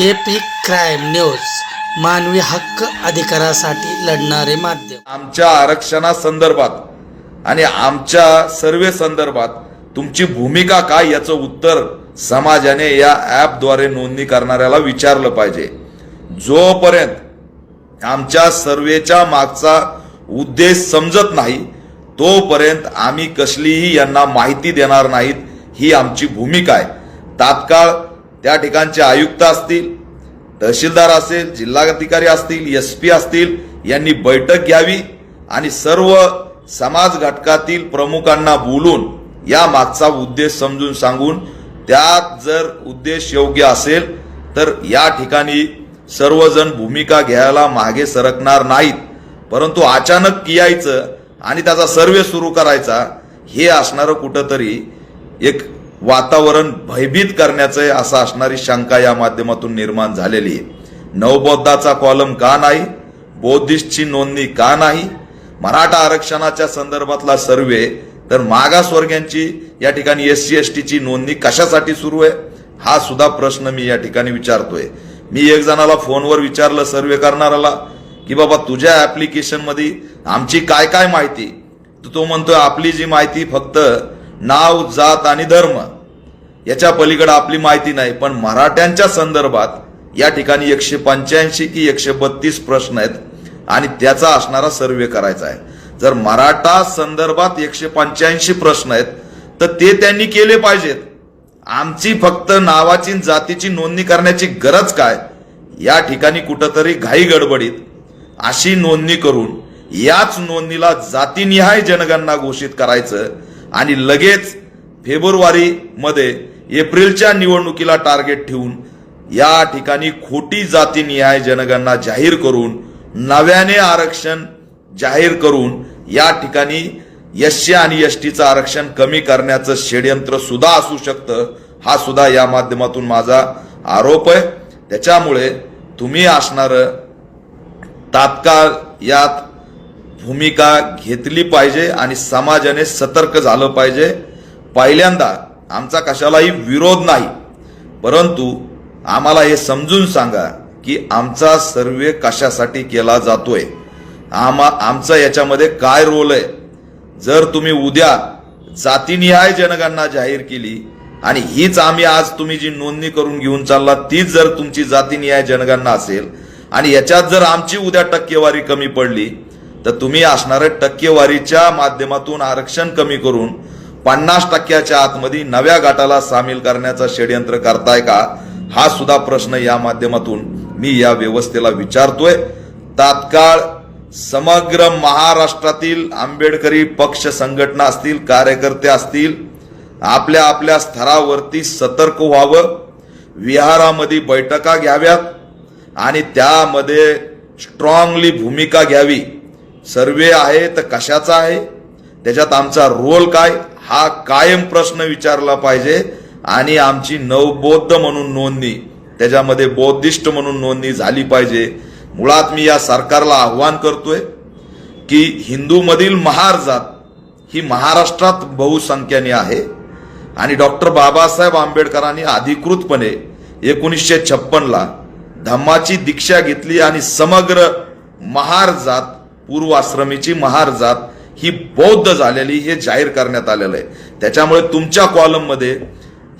AP crime news मानवी हक्क अधिकारासाठी लढणारे माध्यम. आमच्या आरक्षणासंदर्भात आणि आमच्या सर्वे संदर्भात तुमची भूमिका काय याचं उत्तर समाजाने या ॲपद्वारे नोंदणी करणाऱ्याला विचारलं पाहिजे. जोपर्यंत आमच्या सर्वेच्या मागचा उद्देश समजत नाही तोपर्यंत आम्ही कसलीही यांना माहिती देणार नाहीत ही आमची भूमिका आहे. तात्काळ त्या ठिकाणचे आयुक्त असतील तहसीलदार असेल जिल्हाधिकारी असतील एस पी असतील यांनी बैठक घ्यावी आणि सर्व समाज घटकातील प्रमुखांना बोलून या मागचा उद्देश समजून सांगून त्यात जर उद्देश योग्य असेल तर या ठिकाणी सर्वजण भूमिका घ्यायला मागे सरकणार नाहीत. परंतु अचानक यायचं आणि त्याचा सर्वे सुरू करायचा हे असणारं कुठंतरी एक वातावरण भयभीत करण्याचं आहे असं असणारी शंका या माध्यमातून निर्माण झालेली आहे. नवबौद्धाचा कॉलम का नाही? बौद्धिस्टची नोंदणी का नाही? मराठा आरक्षणाच्या संदर्भातला सर्वे तर मागासवर्गीयांची या ठिकाणी एस सी एस टीची नोंदणी कशासाठी सुरू आहे? हा सुद्धा प्रश्न मी या ठिकाणी विचारतोय. मी एक जणाला फोनवर विचारलं सर्वे करणाऱ्याला की बाबा तुझ्या ऍप्लिकेशनमध्ये आमची काय काय माहिती? तर तो म्हणतोय आपली जी माहिती फक्त नाव जात आणि धर्म याच्या पलीकडे आपली माहिती नाही पण मराठ्यांच्या संदर्भात या ठिकाणी एकशे पंच्याऐंशी की एकशे बत्तीस प्रश्न आहेत आणि त्याचा असणारा सर्वे करायचा आहे. जर मराठा संदर्भात एकशे पंच्याऐंशी प्रश्न आहेत तर ते त्यांनी केले पाहिजेत. आमची फक्त नावाची जातीची नोंदणी करण्याची गरज काय? या ठिकाणी कुठंतरी घाई गडबडीत अशी नोंदणी करून याच नोंदणीला जातीनिहाय जनगणना घोषित करायचं आणि लगेच फेब्रुवारीमध्ये एप्रिलच्या निवडणुकीला टार्गेट ठेवून या ठिकाणी खोटी जाती न्याय जनगणना जाहीर करून नव्याने आरक्षण जाहीर करून या ठिकाणी एससी आणि एस टीचं आरक्षण कमी करण्याचं षडयंत्र सुद्धा असू शकतं हा सुद्धा या माध्यमातून माझा आरोप आहे. त्याच्यामुळे तुम्ही असणारं तात्काळ यात भूमिका घेतली पाहिजे आणि समाजाने सतर्क झालं पाहिजे. पहिल्यांदा आमचा कशालाही विरोध नाही. परंतु आम्हाला हे समजून सांगा की आमचा सर्वे कशासाठी केला जातोय. आमा आमचा याच्यामध्ये काय रोल आहे? जर तुम्ही उद्या जातीनिहाय जनगणना जाहीर केली आणि हीच आम्ही आज तुम्ही जी नोंदणी करून घेऊन चालला तीच जर तुमची जातीनिहाय जनगणना असेल आणि याच्यात जर आमची उद्या टक्केवारी कमी पडली तर तुम्ही असणाऱ्या टक्केवारीच्या माध्यमातून आरक्षण कमी करून पन्नास टक्क्याच्या आतमध्ये नव्या गटाला सामील करण्याचा षडयंत्र करताय का? हा सुद्धा प्रश्न या माध्यमातून मी या व्यवस्थेला विचारतोय. तात्काळ समग्र महाराष्ट्रातील आंबेडकरी पक्ष संघटना असतील कार्यकर्ते असतील आपल्या आपल्या स्तरावरती सतर्क व्हावं. विहारामध्ये बैठका घ्याव्यात आणि त्यामध्ये स्ट्रॉंगली भूमिका घ्यावी. सर्वे आहे तर कशाचा आहे? त्याच्यात आमचा रोल काय? हा कायम प्रश्न विचारला पाहिजे. आणि आमची नवबौद्ध म्हणून नोंदणी त्याच्यामध्ये बौद्धिष्ट म्हणून नोंदणी झाली पाहिजे. मुळात मी या सरकारला आव्हान करतोय की हिंदूमधील महार जात ही महाराष्ट्रात बहुसंख्याने आहे. आणि डॉक्टर बाबासाहेब आंबेडकरांनी अधिकृतपणे एकोणीसशे छप्पनला धम्माची दीक्षा घेतली आणि समग्र महार जात पूर्वाश्रमीची महार जात ही बौद्ध झालेली हे जाहीर करण्यात आलेलं आहे. त्याच्यामुळे तुमच्या कॉलममध्ये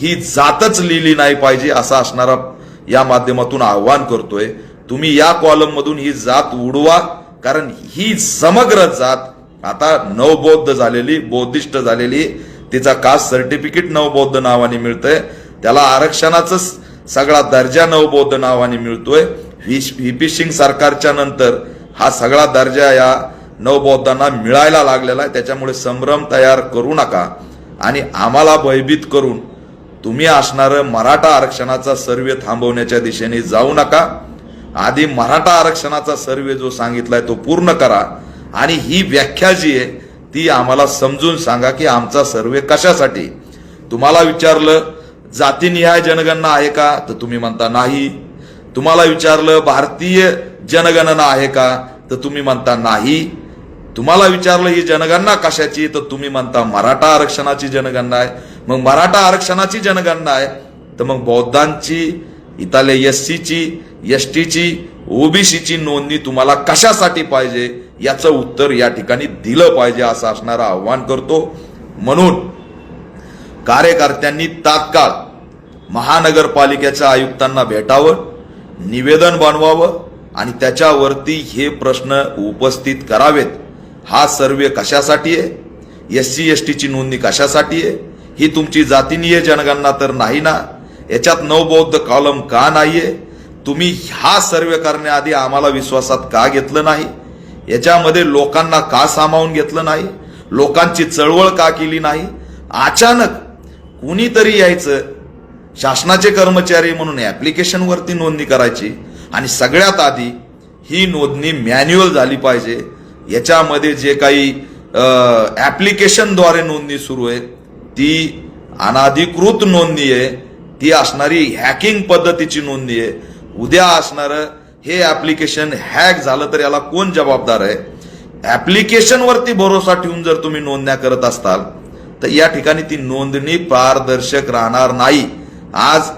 ही जातच लिहिली नाही पाहिजे असा असणारा या माध्यमातून आव्हान करतोय. तुम्ही या कॉलममधून ही जात उडवा कारण ही समग्र जात आता नवबौद्ध झालेली बौद्धिष्ट झालेली तिचा कास्ट सर्टिफिकेट नवबौद्ध नावाने मिळतंय. त्याला आरक्षणाचा सगळा दर्जा नवबौद्ध नावाने मिळतोय. व्ही सिंग सरकारच्या नंतर हा सगळा दर्जा या नवबौद्धांना मिळायला लागलेला आहे. त्याच्यामुळे संभ्रम तयार करू नका आणि आम्हाला भयभीत करून तुम्ही असणारं मराठा आरक्षणाचा सर्वे थांबवण्याच्या दिशेने जाऊ नका. आधी मराठा आरक्षणाचा सर्वे जो सांगितलाय तो पूर्ण करा. आणि ही व्याख्या जी आहे ती आम्हाला समजून सांगा की आमचा सर्वे कशासाठी? तुम्हाला विचारलं जातीनिहाय जनगणना आहे का? तर तुम्ही म्हणता नाही. तुम्हाला विचारलं भारतीय जनगणना आहे का? तर तुम्ही म्हणता नाही. तुम्हाला विचारलं ही जनगणना कशाची? तर तुम्ही म्हणता मराठा आरक्षणाची जनगणना आहे. मग मराठा आरक्षणाची जनगणना आहे तर मग बौद्धांची इथाले एस सीची एस टीची ओबीसीची नोंदणी तुम्हाला कशासाठी पाहिजे? याचं उत्तर या ठिकाणी दिलं पाहिजे असं असणारं आव्हान करतो. म्हणून कार्यकर्त्यांनी तात्काळ महानगरपालिकेच्या आयुक्तांना भेटावं. निवेदन बनवावं आणि त्याच्यावरती हे प्रश्न उपस्थित करावेत. हा सर्वे कशासाठी आहे? एस सी एस टीची नोंदणी कशासाठी आहे? ही तुमची जातीनीय जनगणना तर नाही ना? याच्यात नवबौद्ध कॉलम का नाहीये? तुम्ही हा सर्वे करण्याआधी आम्हाला विश्वासात का घेतलं नाही? याच्यामध्ये लोकांना का सामावून घेतलं नाही? लोकांची चळवळ का केली नाही? अचानक कुणीतरी यायचं शासनाचे कर्मचारी म्हणून ॲप्लिकेशनवरती नोंदणी करायची आणि सगळ्यात आधी ही नोंदणी मॅन्युअल झाली पाहिजे. याच्यामध्ये जे काही ॲप्लिकेशनद्वारे नोंदणी सुरू आहे ती अनाधिकृत नोंदणी आहे ती असणारी हॅकिंग पद्धतीची नोंदणी आहे. उद्या असणारं हे ॲप्लिकेशन हॅक झालं तर याला कोण जबाबदार आहे? ॲप्लिकेशनवरती भरोसा ठेवून जर तुम्ही नोंदण्या करत असताल तर या ठिकाणी ती नोंदणी पारदर्शक राहणार नाही. आज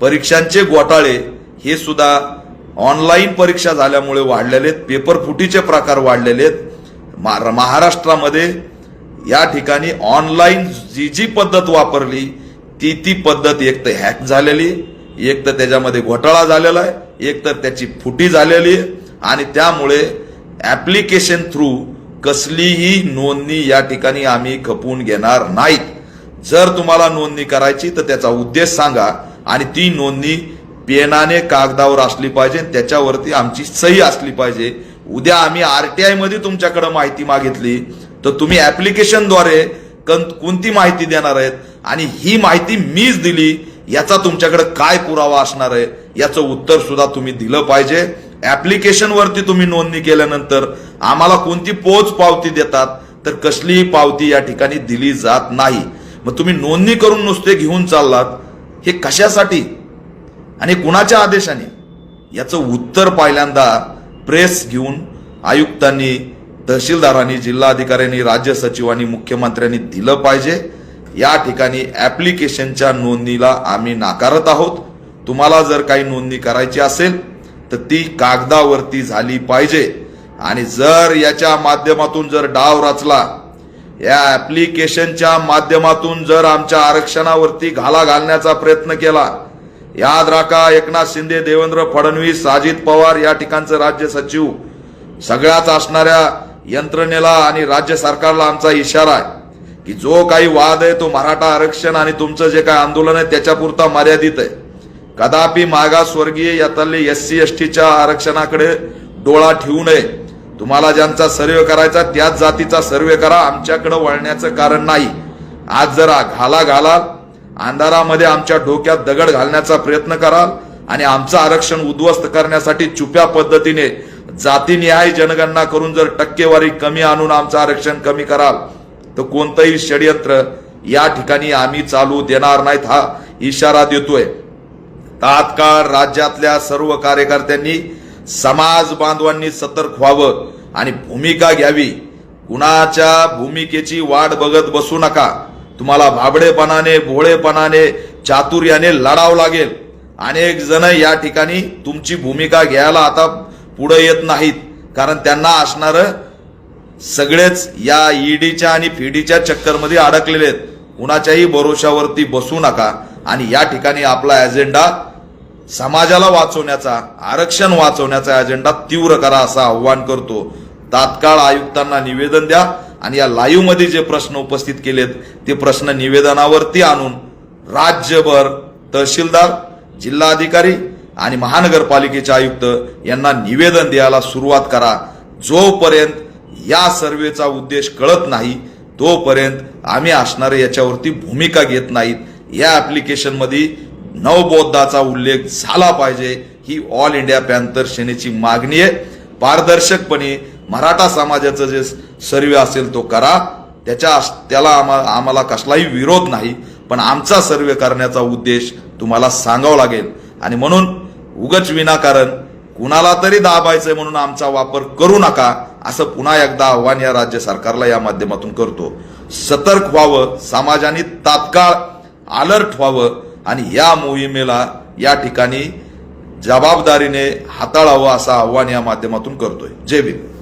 परीक्षांचे घोटाळे हे सुद्धा ऑनलाईन परीक्षा झाल्यामुळे वाढलेले आहेत. पेपर फुटीचे प्रकार वाढलेले आहेत. मा- महाराष्ट्रामध्ये या ठिकाणी ऑनलाईन जी जी पद्धत वापरली ती ती पद्धत एक तर हॅक झालेली एक तर त्याच्यामध्ये घोटाळा झालेला आहे एक तर त्याची फुटी झालेली आहे आणि त्यामुळे ॲप्लिकेशन थ्रू कसलीही नोंदणी या ठिकाणी आम्ही खपवून घेणार नाहीत. जर तुम्हाला नोंदणी करायची तर त्याचा उद्देश सांगा. आणि ती नोंदणी पेनाने कागदावर असली पाहिजे त्याच्यावरती आमची सही असली पाहिजे. उद्या आम्ही आरटीआयमध्ये तुमच्याकडे माहिती मागितली तर तुम्ही ऍप्लिकेशनद्वारे कं- कोणती माहिती देणार आहेत? आणि ही माहिती मीच दिली याचा तुमच्याकडे काय पुरावा असणार आहे? याचं उत्तर सुद्धा तुम्ही दिलं पाहिजे. ऍप्लिकेशनवरती तुम्ही नोंदणी केल्यानंतर आम्हाला कोणती पोच पावती देतात तर कसलीही पावती या ठिकाणी दिली जात नाही. मग तुम्ही नोंदणी करून नुसते घेऊन चाललात हे कशासाठी? आणि कुणाच्या आदेशाने? याचं उत्तर पहिल्यांदा प्रेस घेऊन आयुक्तांनी तहसीलदारांनी जिल्हाधिकाऱ्यांनी राज्य सचिवांनी मुख्यमंत्र्यांनी दिलं पाहिजे. या ठिकाणी ऍप्लिकेशनच्या नोंदणीला आम्ही नाकारत आहोत. तुम्हाला जर काही नोंदणी करायची असेल तर ती कागदावरती झाली पाहिजे. आणि जर याच्या माध्यमातून जर डाव रचला या ऍप्लिकेशनच्या माध्यमातून जर आमच्या आरक्षणावरती घाला घालण्याचा प्रयत्न केला याद राखा एकनाथ शिंदे देवेंद्र फडणवीस अजित पवार या ठिकाणचं राज्य सचिव सगळ्याच असणाऱ्या यंत्रणेला आणि राज्य सरकारला आमचा इशारा आहे की जो काही वाद आहे तो मराठा आरक्षण आणि तुमचं जे काही आंदोलन आहे त्याच्यापुरता मर्यादित आहे. कदापि मागासवर्गीय यातले एस सी एस टीच्या आरक्षणाकडे डोळा ठेवू नये. तुम्हाला ज्यांचा सर्वे करायचा त्याच जातीचा सर्वे करा. आमच्याकडे वळण्याचं कारण नाही. आज जरा घाला घालाल. अंधारामध्ये आमच्या डोक्यात दगड घालण्याचा प्रयत्न कराल आणि आमचं आरक्षण उद्ध्वस्त करण्यासाठी छुप्या पद्धतीने जातीनिहाय जनगणना करून जर टक्केवारी कमी आणून आमचं आरक्षण कमी कराल तर कोणतंही षडयंत्र या ठिकाणी आम्ही चालू देणार नाहीत. हा इशारा देतोय. तात्काळ राज्यातल्या सर्व कार्यकर्त्यांनी समाज बांधवांनी सतर्क व्हावं आणि भूमिका घ्यावी. कुणाच्या भूमिकेची वाट बघत बसू नका. तुम्हाला भाबडेपणाने भोळेपणाने चातुर्याने लढावं लागेल. अनेक जण या ठिकाणी तुमची भूमिका घ्यायला आता पुढे येत नाहीत. कारण त्यांना असणार सगळेच या ईडीच्या आणि फीडीच्या चक्करमध्ये अडकलेले आहेत. कुणाच्याही भरोशावरती बसू नका आणि या ठिकाणी आपला अजेंडा समाजाला वाचवण्याचा आरक्षण वाचवण्याचा अजेंडा तीव्र करा असं आव्हान करतो. तात्काळ आयुक्तांना निवेदन द्या आणि या लाईव्हमध्ये जे प्रश्न उपस्थित केलेत ते प्रश्न निवेदनावरती आणून राज्यभर तहसीलदार जिल्हाधिकारी आणि महानगरपालिकेचे आयुक्त यांना निवेदन द्यायला सुरुवात करा. जोपर्यंत या सर्वेचा उद्देश कळत नाही तोपर्यंत आम्ही असणारे याच्यावरती भूमिका घेत नाहीत. या ॲप्लिकेशनमध्ये नवबौद्धाचा उल्लेख झाला पाहिजे. ही ऑल इंडिया पॅन्थर सेनेची मागणी आहे. पारदर्शकपणे मराठा समाजाचं जे सर्वे असेल तो करा. त्याच्या त्याला आम्हा आम्हाला कसलाही विरोध नाही पण आमचा सर्वे करण्याचा उद्देश तुम्हाला सांगावा लागेल. आणि म्हणून उगच विनाकारण कुणाला तरी दाबायचं म्हणून आमचा वापर करू नका असं पुन्हा एकदा आव्हान या राज्य सरकारला या माध्यमातून करतो. सतर्क व्हावं समाजाने तात्काळ अलर्ट व्हावं आणि या मोहिमेला या ठिकाणी जबाबदारीने हाताळावं असं आव्हान या माध्यमातून करतोय. जय भीम.